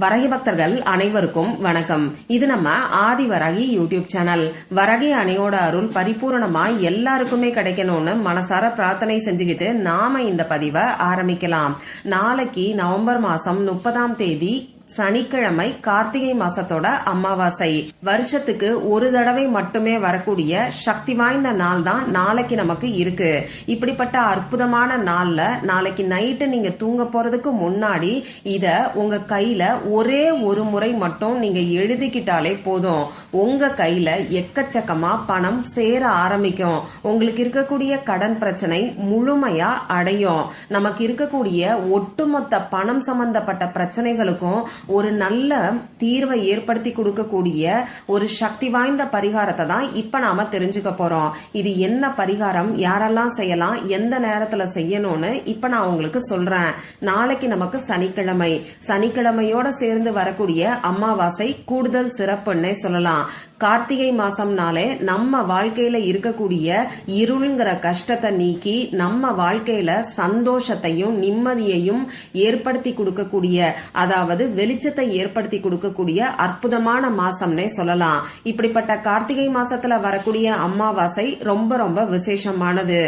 வரகி பக்தர்கள் அனைவருக்கும் வணக்கம். இது நம்ம ஆதி வரகி யூடியூப் சேனல். வரகி அணையோட அருள் பரிபூரணமா எல்லாருக்குமே கிடைக்கணும்னு மனசார பிரார்த்தனை செஞ்சுக்கிட்டு நாம இந்த பதிவை ஆரம்பிக்கலாம். நாளைக்கு நவம்பர் மாசம் முப்பதாம் தேதி சனிக்கிழமை கார்த்திகை மாசத்தோட அமாவாசை. வருஷத்துக்கு ஒரு தடவை மட்டுமே வரக்கூடிய சக்தி வாய்ந்த நாள் தான் நாளைக்கு நமக்கு இருக்கு. இப்படிப்பட்ட அற்புதமான நாள்ல நாளைக்கு நைட்டு நீங்க தூங்க போறதுக்கு முன்னாடி இத உங்க கையில ஒரே ஒரு முறை மட்டும் நீங்க எழுதிக்கிட்டாலே போதும். உங்க கையில எக்கச்சக்கமா பணம் சேர ஆரம்பிக்கும். உங்களுக்கு இருக்கக்கூடிய கடன் பிரச்சனை முழுமையா அடையும். நமக்கு இருக்கக்கூடிய ஒட்டுமொத்த பணம் சம்பந்தப்பட்ட பிரச்சனைகளுக்கும் ஒரு நல்ல தீர்வை ஏற்படுத்தி கொடுக்கக்கூடிய ஒரு சக்தி வாய்ந்த பரிகாரத்தை தான் இப்ப நாம தெரிஞ்சுக்க போறோம். இது என்ன பரிகாரம்? யாரெல்லாம் செய்யலாம்? எந்த நேரத்துல செய்யணும்னு இப்ப நான் உங்களுக்கு சொல்றேன். நாளைக்கு நமக்கு சனிக்கிழமை. சனிக்கிழமையோட சேர்ந்து வரக்கூடிய அமாவாசை கூடுதல் சிறப்புன்னே சொல்லலாம். கார்த்திகை மாசம்னாலே நம்ம வாழ்க்கையில இருக்கக்கூடிய இருளுங்கிற கஷ்டத்தை நீக்கி நம்ம வாழ்க்கையில சந்தோஷத்தையும் நிம்மதியையும் ஏற்படுத்தி கொடுக்கக்கூடிய அதாவது வெளிச்சத்தை ஏற்படுத்தி கொடுக்கக்கூடிய அற்புதமான மாசம்னே சொல்லலாம். இப்படிப்பட்ட கார்த்திகை மாசத்துல வரக்கூடிய அமாவாசை ரொம்ப ரொம்ப விசேஷமானது.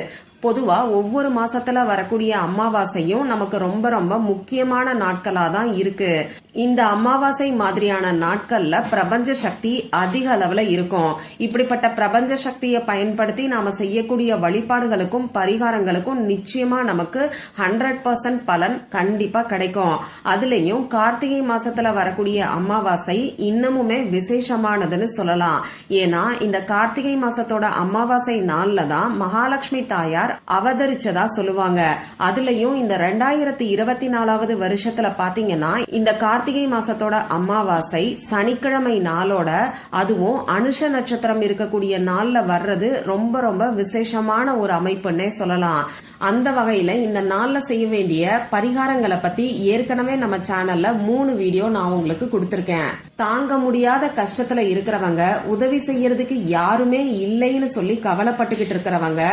பொதுவா ஒவ்வொரு மாசத்துல வரக்கூடிய அமாவாசையும் நமக்கு ரொம்ப ரொம்ப முக்கியமான நாட்களா தான் இருக்கு. இந்த அமாவாசை மாதிரியான நாட்கள்ல பிரபஞ்ச சக்தி அதிக அளவுல இருக்கும். இப்படிப்பட்ட பிரபஞ்ச சக்தியை பயன்படுத்தி நாம செய்யக்கூடிய வழிபாடுகளுக்கும் பரிகாரங்களுக்கும் நிச்சயமா நமக்கு ஹண்ட்ரட் பர்சன்ட் பலன் கண்டிப்பா கிடைக்கும். அதுலயும் கார்த்திகை மாசத்துல வரக்கூடிய அமாவாசை இன்னமுமே விசேஷமானதுன்னு சொல்லலாம். ஏன்னா இந்த கார்த்திகை மாசத்தோட அமாவாசை நாள்ல தான் மகாலட்சுமி தாயார் அவதரிச்சதா சொல்லுவாங்க. அதுலயும் இந்த ரெண்டாயிரத்தி இருபத்தி நாலாவது வருஷத்துல பாத்தீங்கன்னா இந்த கார்த்திகை கார்த்திகை மாசத்தோட அமாவாசை சனிக்கிழமை நாளோட அதுவும் அனுஷ நட்சத்திரம் இருக்கக்கூடிய நாள்ல வர்றது ரொம்ப ரொம்ப விசேஷமான ஒரு அமைப்புன்னே சொல்லலாம். அந்த வகையில இந்த நாள்ல செய்ய வேண்டிய பரிகாரங்களை பத்தி ஏற்கனவே நம்ம சேனல்ல மூணு வீடியோ நான் உங்களுக்கு கொடுத்திருக்கேன். தாங்க முடியாத கஷ்டத்துல இருக்கிறவங்க உதவி செய்யறதுக்கு யாருமே இல்லைன்னு சொல்லி கவலைப்பட்டுக்கிட்டு இருக்கிறவங்க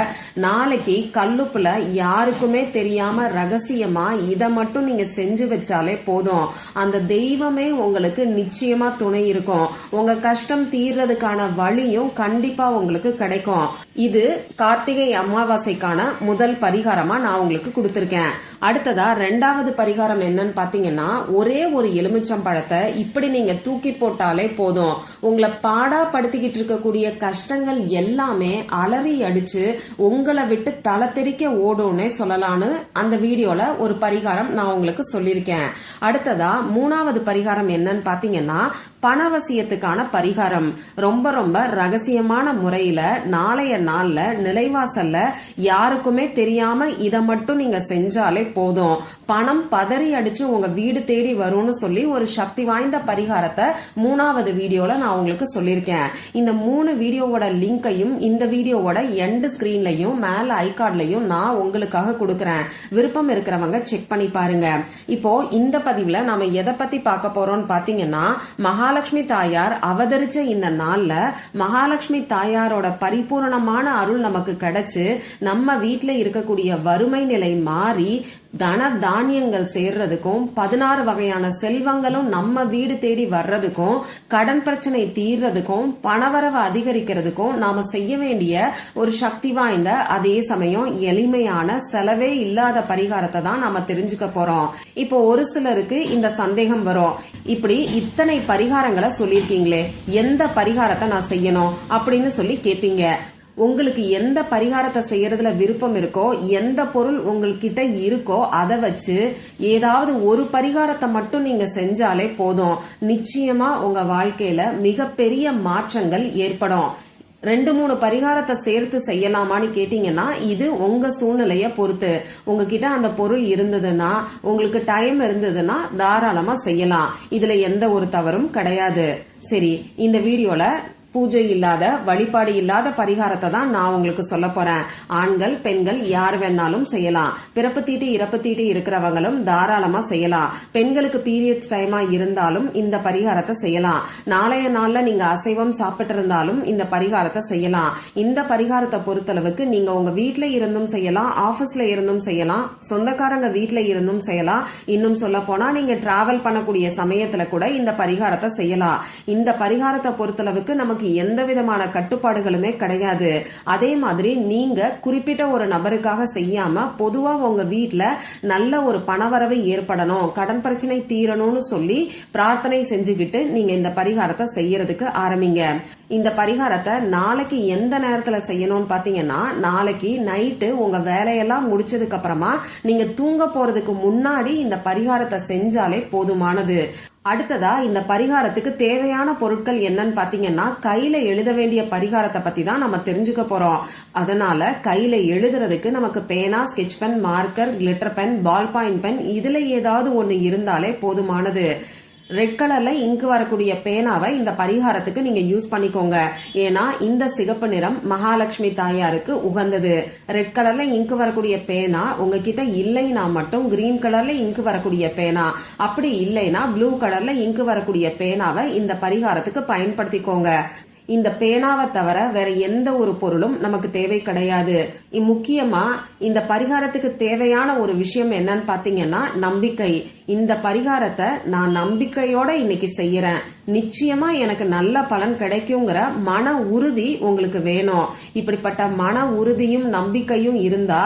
நாளைக்கு கல்லுப்புல யாருக்குமே தெரியாம ரகசியமா இத மட்டும் நீங்க செஞ்சு வச்சாலே போதும். அந்த தெய்வமே உங்களுக்கு நிச்சயமா துணை இருக்கும். உங்க கஷ்டம் தீர்றதுக்கான வழியும் கண்டிப்பா உங்களுக்கு கிடைக்கும். இது கார்த்திகை அமாவாசைக்கான முதல் பரிகாரமா நான் உங்களுக்கு கொடுத்திருக்கேன். அடுத்ததா ரெண்டாவது பரிகாரம் என்னன்னு பாத்தீங்கன்னா ஒரே ஒரு எலுமிச்சம் பழத்தை இப்படி நீங்க தூக்கி போட்டாலே போதும். உங்களை பாடா படுத்திக்கிட்டு இருக்கக்கூடிய கஷ்டங்கள் எல்லாமே அலறி அடிச்சு உங்களை விட்டு தலை தெறிக்க ஓடும்னே சொல்லலான்னு அந்த வீடியோல ஒரு பரிகாரம் நான் உங்களுக்கு சொல்லியிருக்கேன். அடுத்ததா மூணாவது பரிகாரம் என்னன்னு பாத்தீங்கன்னா பணவசியத்துக்கான பரிகாரம். ரொம்ப ரொம்ப ரகசியமான முறையில நாளைய நாள்ல நிலைவாசல்ல யாருக்குமே தெரியாம இதை மட்டும் நீங்க செஞ்சாலே போதும். பணம் பதறி அடிச்சு உங்க வீடு தேடி வரும்னு சொல்லி ஒரு சக்தி வாய்ந்த பரிகாரத்தை மூணாவது வீடியோல நான் உங்களுக்கு சொல்லியிருக்கேன். இந்த மூணு வீடியோவோட லிங்கையும் இந்த வீடியோவோட எண்டு ஸ்கிரீன்லயும் மேல ஐகார்ட்லயும் நான் உங்களுக்காக கொடுக்கறேன். விருப்பம் இருக்கிறவங்க செக் பண்ணி பாருங்க. இப்போ இந்த பதிவுல நாம எதை பத்தி பார்க்க போறோம்னு பாத்தீங்கன்னா மகாலட்சுமி தாயார் அவதரிச்ச இந்த நாள்ல மகாலட்சுமி தாயாரோட பரிபூரணமான அருள் நமக்கு கிடைச்சு நம்ம வீட்டுல இருக்கக்கூடிய வறுமை நிலை மாறி தன தானியங்கள் சேர்றதுக்கும் பதினாறு வகையான செல்வங்களும் நம்ம வீடு தேடி வர்றதுக்கும் கடன் பிரச்சனை தீர்றதுக்கும் பணவரவு அதிகரிக்கிறதுக்கும் நாம செய்ய வேண்டிய ஒரு சக்தி வாய்ந்த அதே சமயம் எளிமையான செலவே இல்லாத பரிகாரத்தை தான் நாம தெரிஞ்சுக்க போறோம். இப்போ ஒரு சிலருக்கு இந்த சந்தேகம் வரும். இப்படி இத்தனை பரிகாரம் பரிகாரங்களை சொல்லியிருக்கீங்களே எந்த பரிகாரத்தை நான் செய்யணும் அப்படின்னு சொல்லி கேட்பீங்க உங்களுக்கு எந்த பரிகாரத்தை செய்யறதுல விருப்பம் இருக்கோ எந்த பொருள் உங்கள்கிட்ட இருக்கோ அதை வச்சு ஏதாவது ஒரு பரிகாரத்தை மட்டும் நீங்க செஞ்சாலே போதும். நிச்சயமா உங்க வாழ்க்கையில மிகப்பெரிய மாற்றங்கள் ஏற்படும். ரெண்டு மூணு பரிகாரத்தை சேர்த்து செய்யலாமான்னு கேட்டீங்கன்னா இது உங்க சூழ்நிலைய பொறுத்து. உங்ககிட்ட அந்த பொருள் இருந்ததுன்னா உங்களுக்கு டைம் இருந்ததுன்னா தாராளமா செய்யலாம். இதுல எந்த ஒரு தவறும் கிடையாது. சரி இந்த வீடியோல பூஜை இல்லாத வழிபாடு இல்லாத பரிகாரத்தை தான் நான் உங்களுக்கு சொல்ல போறேன். ஆண்கள் பெண்கள் யார் வேணாலும் செய்யலாம். பிறப்பு தீட்டு இறப்பு தீட்டு இருக்கிறவங்களும் தாராளமா செய்யலாம். பெண்களுக்கு பீரியட்ஸ் டைமா இருந்தாலும் இந்த பரிகாரத்தை செய்யலாம். நாளைய நாள்ல நீங்க அசைவம் சாப்பிட்டு இருந்தாலும் இந்த பரிகாரத்தை செய்யலாம். இந்த பரிகாரத்தை பொறுத்தளவுக்கு நீங்க உங்க வீட்ல இருந்தும் செய்யலாம் ஆபீஸ்ல இருந்தும் செய்யலாம் சொந்தக்காரங்க வீட்ல இருந்தும் செய்யலாம். இன்னும் சொல்ல போனா நீங்க டிராவல் பண்ணக்கூடிய சமயத்துல கூட இந்த பரிகாரத்தை செய்யலாம். இந்த பரிகாரத்தை பொறுத்தளவுக்கு நமக்கு எந்த விதமான கட்டுப்பாடுகளுமே கிடையாது. அதே மாதிரி நீங்க குறிப்பிட்ட ஒரு நபருக்காக செய்யாம பொதுவா உங்க வீட்டுல நல்ல ஒரு பணவரவு ஏற்படணும் கடன் பிரச்சனை தீரணும்னு சொல்லி பிரார்த்தனை செஞ்சுக்கிட்டு நீங்க இந்த பரிகாரத்தை செய்யறதுக்கு ஆரம்பிங்க. இந்த பரிகாரத்தை நாளைக்கு எந்த நேரத்துல செய்யணும்னு பாத்தீங்கன்னா நாளைக்கு நைட்டு உங்க வேலையெல்லாம் முடிச்சதுக்கு அப்புறமா நீங்க தூங்க போறதுக்கு முன்னாடி இந்த பரிகாரத்தை செஞ்சாலே போதுமானது. அடுத்ததா இந்த பரிகாரத்துக்கு தேவையான பொருட்கள் என்னன்னு பாத்தீங்கன்னா கையில எழுத வேண்டிய பரிகாரத்தை பத்தி தான் நம்ம தெரிஞ்சுக்க போறோம். அதனால கையில எழுதுறதுக்கு நமக்கு பேனா sketch pen marker glitter pen ball point pen இதுல ஏதாவது ஒண்ணு இருந்தாலே போதுமானது. ரெட் கலர்ல இங்கு வரக்கூடிய பேனாவை இந்த பரிகாரத்துக்கு நீங்க யூஸ் பண்ணிக்கோங்க. ஏன்னா இந்த சிகப்பு நிறம் மகாலட்சுமி தாயாருக்கு உகந்தது. ரெட் கலர்ல இங்கு வரக்கூடிய பேனா உங்ககிட்ட இல்லைனா மட்டும் கிரீன் கலர்ல இங்கு வரக்கூடிய பேனா. அப்படி இல்லைனா ப்ளூ கலர்ல இங்கு வரக்கூடிய பேனாவை இந்த பரிகாரத்துக்கு பயன்படுத்திக்கோங்க. இந்த பேனாவை தவிர வேற எந்த ஒரு பொருளும் நமக்கு தேவை கிடையாது. முக்கியமா இந்த பரிகாரத்துக்கு தேவையான ஒரு விஷயம் என்னன்னு பாத்தீங்கன்னா நம்பிக்கை. இந்த பரிகாரத்தை நான் நம்பிக்கையோட இன்னைக்கு செய்யறேன். நிச்சயமா எனக்கு நல்ல பலன் கிடைக்குங்கிற மன உறுதி உங்களுக்கு வேணும். இப்படிப்பட்ட மன உறுதியும் நம்பிக்கையும் இருந்தா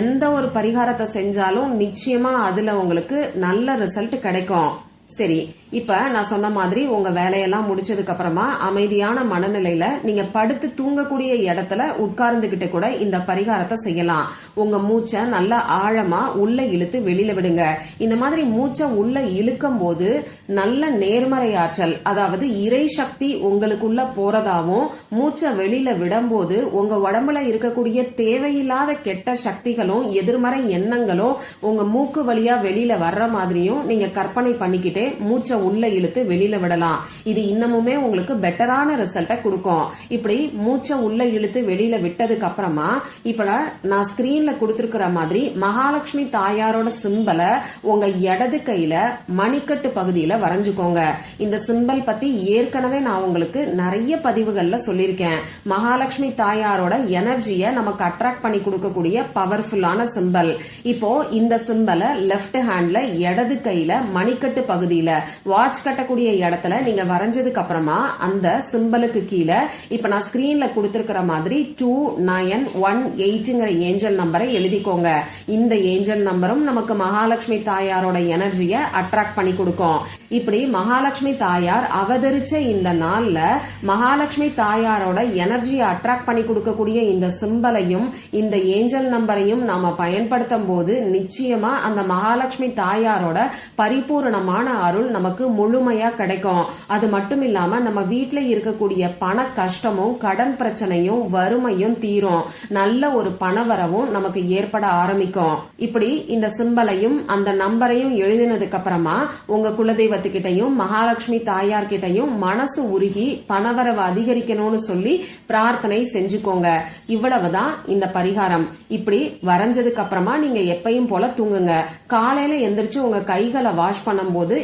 எந்த ஒரு பரிகாரத்தை செஞ்சாலும் நிச்சயமா அதுல உங்களுக்கு நல்ல ரிசல்ட் கிடைக்கும். சரி இப்ப நான் சொன்ன மாதிரி உங்க வேலையெல்லாம் முடிச்சதுக்கு அப்புறமா அமைதியான மனநிலையில நீங்க படுத்து தூங்கக்கூடிய இடத்துல உட்கார்ந்துகிட்டு கூட இந்த பரிகாரத்தை செய்யலாம். உங்க மூச்சை நல்லா ஆழமா உள்ள இழுத்து வெளியில விடுங்க. இந்த மாதிரி மூச்சை உள்ள இழுக்கும் போது நல்ல நேர்மறை ஆற்றல் அதாவது இறை சக்தி உங்களுக்குள்ள போறதாவும் மூச்சை வெளியில விடும்போது உங்க உடம்புல இருக்கக்கூடிய தேவையில்லாத கெட்ட சக்திகளும் எதிர்மறை எண்ணங்களும் உங்க மூக்கு வழியா வெளியில வர்ற மாதிரியும் நீங்க கற்பனை பண்ணிக்கிட்டே மூச்சை உள்ள இழுத்து வெளியில விடலாம். இது இன்னமுமே உங்களுக்கு பெட்டரான ரிசல்ட்டை கொடுக்கும். இப்படி மூச்சை உள்ள இழுத்து வெளியில விட்டதுக்கு அப்புறமா இப்ப நான் ஸ்கிரீன்ல கொடுத்துருக்கிற மாதிரி மகாலட்சுமி தாயாரோட சிம்பலை உங்க இடது கையில மணிக்கட்டு பகுதியில வரைஞ்சுக்கோங்க. இந்த சிம்பல் பத்தி ஏற்கனவே நான் உங்களுக்கு நிறைய பதிவுகள்ல சொல்லியிருக்கேன். மகாலட்சுமி தாயாரோட எனர்ஜியை நமக்கு அட்ராக்ட் பண்ணி கொடுக்கக்கூடிய பவர்ஃபுல்லான சிம்பல் இப்போ இந்த சிம்பலை லெஃப்ட் ஹேண்ட்ல இடது கையில மணிக்கட்டு பகுதி பகுதியில வாட்ச் கட்டக்கூடிய இடத்துல நீங்க வரைஞ்சதுக்கு அப்புறமா அந்த சிம்பலுக்கு கீழே இப்ப நான் ஸ்கிரீன்ல கொடுத்திருக்கிற மாதிரி டூ நயன் ஒன் எயிட்ங்கிற ஏஞ்சல் நம்பரை எழுதிக்கோங்க. இந்த ஏஞ்சல் நம்பரும் நமக்கு மகாலட்சுமி தாயாரோட எனர்ஜியை அட்ராக்ட் பண்ணி கொடுக்கும். இப்படி மகாலட்சுமி தாயார் அவதரிச்ச இந்த நாள்ல மகாலட்சுமி தாயாரோட எனர்ஜியை அட்ராக்ட் பண்ணி கொடுக்கக்கூடிய இந்த சிம்பலையும் இந்த ஏஞ்சல் நம்பரையும் நாம பயன்படுத்தும் போது நிச்சயமா அந்த மகாலட்சுமி தாயாரோட பரிபூரணமான அருள் நமக்கு முழுமையா கிடைக்கும். அது மட்டும் இல்லாம நம்ம வீட்டுல இருக்கக்கூடிய பண கஷ்டமும் கடன் பிரச்சனையும் வறுமையும் தீரும். நல்ல ஒரு பணவரவும் நமக்கு ஏற்பட ஆரம்பிக்கும். இப்படி இந்த சிம்பலையும் அந்த நம்பரையும் எழுதினதுக்கு அப்புறமா உங்க குலதெய்வத்துக்கிட்டையும் மகாலட்சுமி தாயார் கிட்டையும் மனசு உருகி பணவரவு அதிகரிக்கணும்னு சொல்லி பிரார்த்தனை செஞ்சுக்கோங்க. இவ்வளவுதான் இந்த பரிகாரம். இப்படி வரைஞ்சதுக்கு அப்புறமா நீங்க எப்பயும் போல தூங்குங்க. காலையில எந்திரிச்சு உங்க கைகளை வாஷ் பண்ணும்போது